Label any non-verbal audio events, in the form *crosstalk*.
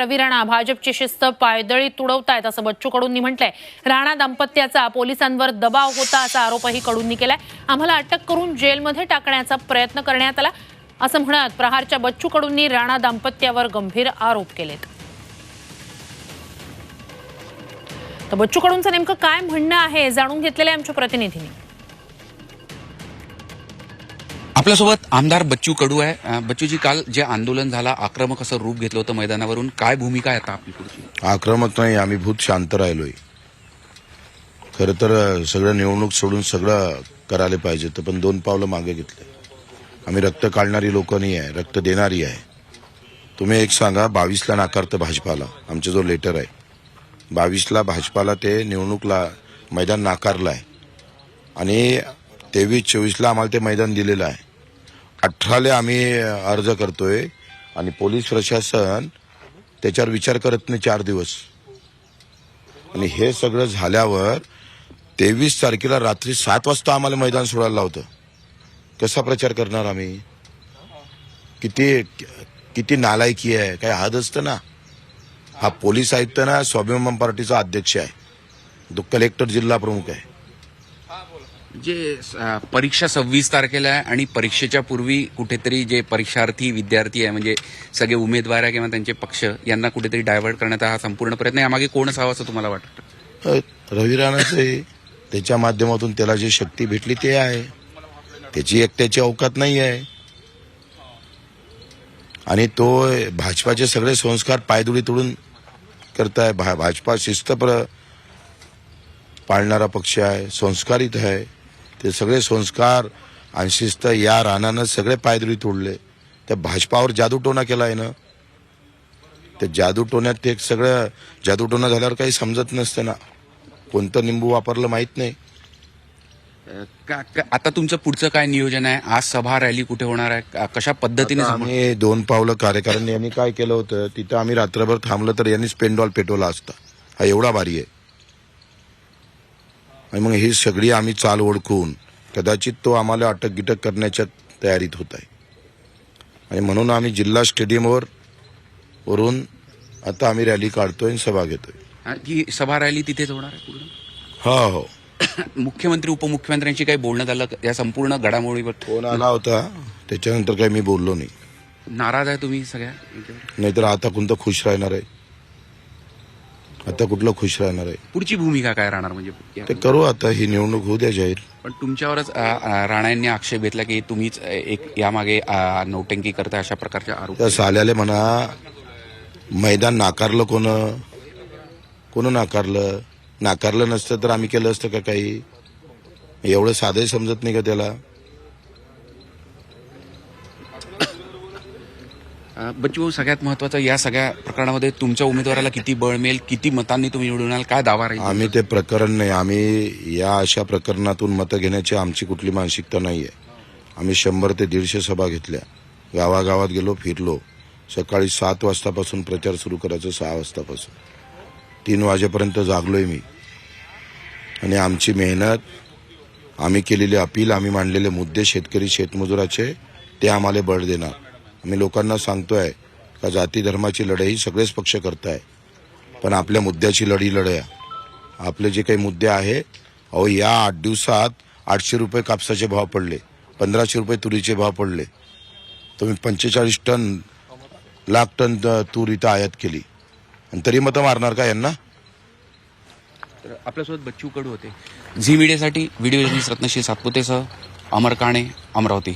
रवी राणा भाजपची शिस्त पायदळी तुडवतायत असं बच्चू कडूंनी म्हटलंय. राणा दाम्पत्याचा पोलिसांवर दबाव होता असा आरोपही कडूंनी केलाय. आम्हाला अटक करून जेलमध्ये टाकण्याचा प्रयत्न करण्यात आला. असं म्हणत प्रहारच्या बच्चू कडूंनी राणा दाम्पत्यावर गंभीर आरोप केलेत. तर बच्चू कडूंचं नेमकं काय म्हणणं आहे जाणून घेतलेलं आहे आमच्या प्रतिनिधींनी. आपल्यासोबत आमदार बच्चू कडू आहे. बच्चूजी काल जे आंदोलन झालं आक्रमक असं रूप घेतलं होतं मैदानावरून काय भूमिका आहे आता आपली पुढची? आक्रमक नाही आम्ही भूत शांत राहिलोय. खरं तर सगळं निवडणूक सोडून सगळं करायला पाहिजे तर पण दोन पावलं मागे घेतले. आम्ही रक्त काढणारी लोक नाही आहे रक्त देणारी आहे. तुम्ही एक सांगा बावीसला नाकारतं भाजपाला आमचा जो लेटर आहे. बावीसला भाजपाला ते निवडणूकला मैदान नाकारलं आहे आणि तेवीस चोवीसला आम्हाला ते मैदान दिलेलं आहे. अठराला आम्ही अर्ज करतोय आणि पोलीस प्रशासन त्याच्यावर विचार करत नाही चार दिवस. आणि हे सगळं झाल्यावर तेवीस तारखेला रात्री सात वाजता आम्हाला मैदान सोडायला लावतं. कसा प्रचार करणार आम्ही? किती किती नालायकी आहे? काय हद असतं ना? हा पोलीस आयुक्त ना स्वाभिमान पार्टीचा अध्यक्ष आहे. तो कलेक्टर जिल्हा प्रमुख आहे. जे परीक्षा सव्वीस तारखेला आहे आणि परीक्षेच्या पूर्वी कुठेतरी जे परीक्षार्थी विद्यार्थी आहे म्हणजे सगळे उमेदवार आहे किंवा त्यांचे पक्ष यांना कुठेतरी डायव्हर्ट करण्याचा हा संपूर्ण प्रयत्न आहे. यामागे कोण असावं असं तुम्हाला वाटतं? रवी राणाचे आहे त्याच्या माध्यमातून त्याला जी शक्ती भेटली ते आहे. त्याची एकट्याची अवकात नाही आहे. आणि तो भाजपाचे सगळे संस्कार पायदुळी तोडून करताय. भा- भाजपा शिस्तप्र पाळणारा पक्ष आहे संस्कारित आहे. ते सगळे संस्कार आणि शिस्त या रानानं सगळे पायदुळी तोडले. त्या भाजपावर जादूटोना केला आहे ना ते जादूटोण्यात ते सगळं जादूटोना झाल्यावर काही समजत नसतं ना. कोणतं निंबू वापरलं माहीत नाही. का- का- आता तुमचं पुढचं काय नियोजन आहे? आज सभा रॅली कुठे होणार आहे? कशा पद्धतीने आम्ही दोन पावलं कार्यकारिणी यांनी काय केलं होतं? तिथं आम्ही रात्रभर थांबलं तर यांनीच पेंडॉल पेटवला असता. हा एवढा भारी आहे. आणि मग ही सगळी आम्ही चाल ओळखून कदाचित तो आम्हाला अटक गिटक करण्याच्या तयारीत होत आहे. आणि म्हणून आम्ही जिल्हा स्टेडियमवर वरून आता आम्ही रॅली काढतोय आणि सभा घेतोय. ही सभा रॅली तिथेच होणार आहे पूर्ण? हो हो. *coughs* मुख्यमंत्री उपमुख्यमंत्र्यांशी काही बोलणं झालं या संपूर्ण घडामोडीवर फोन आला होता. त्याच्यानंतर काही मी बोललो नाही. नाराज आहे तुम्ही सगळ्या? नाहीतर आता कोणतं खुश राहणार आहे? आता कुठलं खुश राहणार आहे? पुढची भूमिका काय राहणार म्हणजे या- ते करू आता ही निवडणूक होऊ द्या जाहीर. पण तुमच्यावरच अ, अ, राणा यांनी आक्षेप घेतला की तुम्हीच एक यामागे अ, नौटंकी करता अशा प्रकारचे आरोप. त्या साल्याले म्हणा मैदान नाकारलं कोण? कोण नाकारलं? नाकारलं नसतं तर आम्ही केलं असतं का काही? एवढं साधंही समजत नाही का त्याला? बच्चू सगळ्यात महत्वाचं या सगळ्या प्रकरणामध्ये तुमच्या उमेदवाराला किती बळ मिळेल किती मतांनी तुम्ही निवडून काय दावा राहील? आम्ही ते प्रकरण नाही आम्ही या अशा प्रकरणातून मतं घेण्याची आमची कुठली मानसिकता नाही आहे आम्ही शंभर ते दीडशे सभा घेतल्या. गावागावात गेलो फिरलो. सकाळी सात वाजतापासून प्रचार सुरू करायचं सहा वाजतापासून. तीन वाजेपर्यंत जागलोय मी. आणि आमची मेहनत आम्ही केलेली अपील आम्ही मांडलेले मुद्दे शेतकरी शेतमजुराचे ते आम्हाला बळ देणार. आम्ही लोकांना सांगतोय का जाती धर्माची लढाई सगळेच पक्ष करताय. पण आपल्या मुद्द्याची लढी लढया. आपले जे काही मुद्दे आहे अहो या आठ दिवसात आठशे रुपये कापसाचे भाव पडले पंधराशे रुपये तुरीचे भाव पडले. तुम्ही पंचेचाळीस टन लाख टन तूर इथं आयात केली. आणि तरी मतं मारणार का यांना? आपल्यासोबत बच्चू कडू होते. झी मीडियासाठी व्हिडिओ जर्नलिस्ट रत्नशील सातपुतेसह अमर काणे अमरावती.